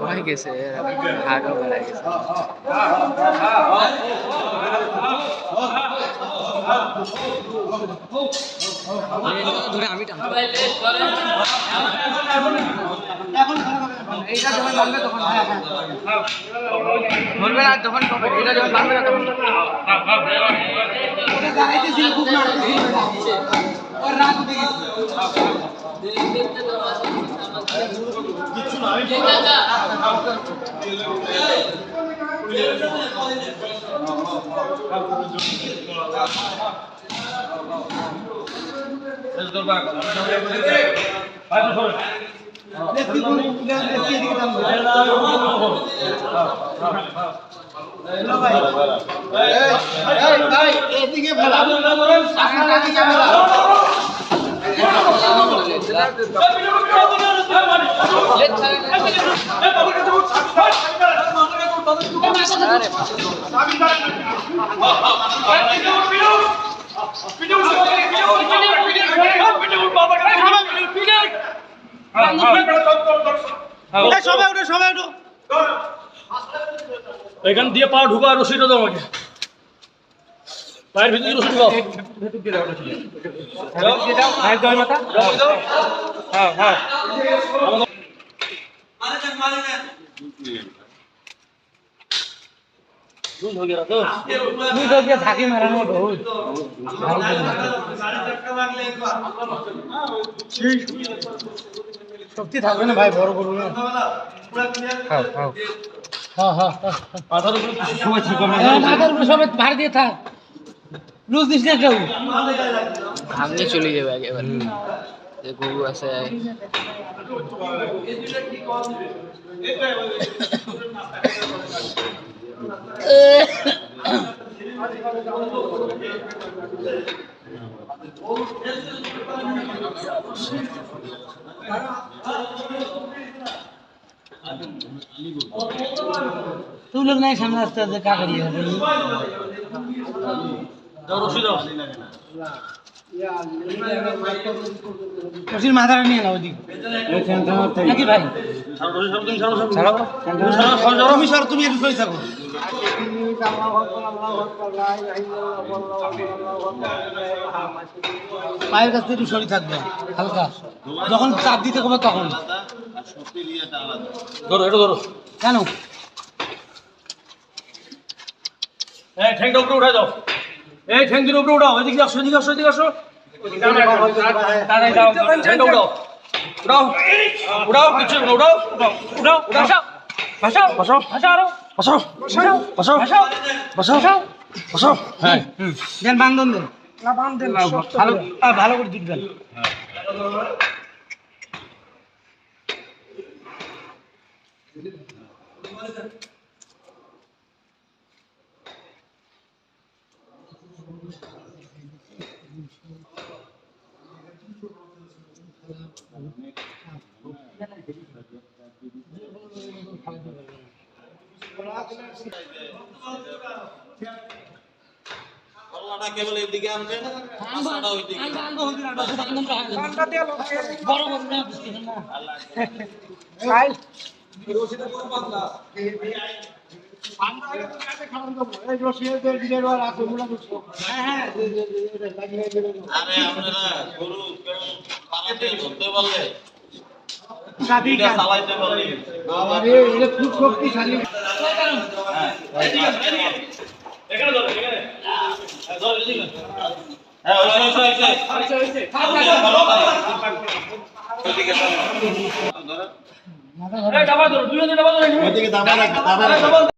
হয়ে গেছে আগা বেড়ে গেছে ধরে আমি ধরবে না যখন এটা যখন বাঁধবে না তখন দাঁড়াইতেছিল খুব মারতেছিল রাত উঠে গেছিল কিছু না এদিকে ভেলা এদিকে ভেলা লেট ছাড়েন এখান দিয়ে পা ঢুকা রশিটা দাও আমাকে। পায়ের ভিতরে রশি দাও। হ্যাঁ হ্যাঁ। শক্তি থাকবে না ভাই বড় বড় তুই লোক নাই সামনে আসতে কাকারি হবে খুশির নিয়ে নাও নাকি ভাই? তুমি একটু থাকো। পায়ের কাছ থেকে একটু সরি থাকবে, হালকা। যখন চাপ দিতে হবে তখন। ধরো এটা ধরো। কেন? হ্যাঁ ঠ্যাংটা উঠে যাও এই ঠেঙ্গির উপরে উঠাও এদিকে আসো এদিকে আসো এদিকে আসো। উঠাও উঠাও। উঠাও কিছু উঠাও উঠাও উঠাও ভাসাও ভাসাও ভাসাও আরও। ভাসাও ভাসাও ভাসাও ভাসাও ভাসাও হ্যাঁ। ভালো করে। দিবেন কেবল এদিকে আনবেন আরে আপনারা গরু আজকে দাবা ধরো দুইজনে দাবা ধরো দাবা দাবা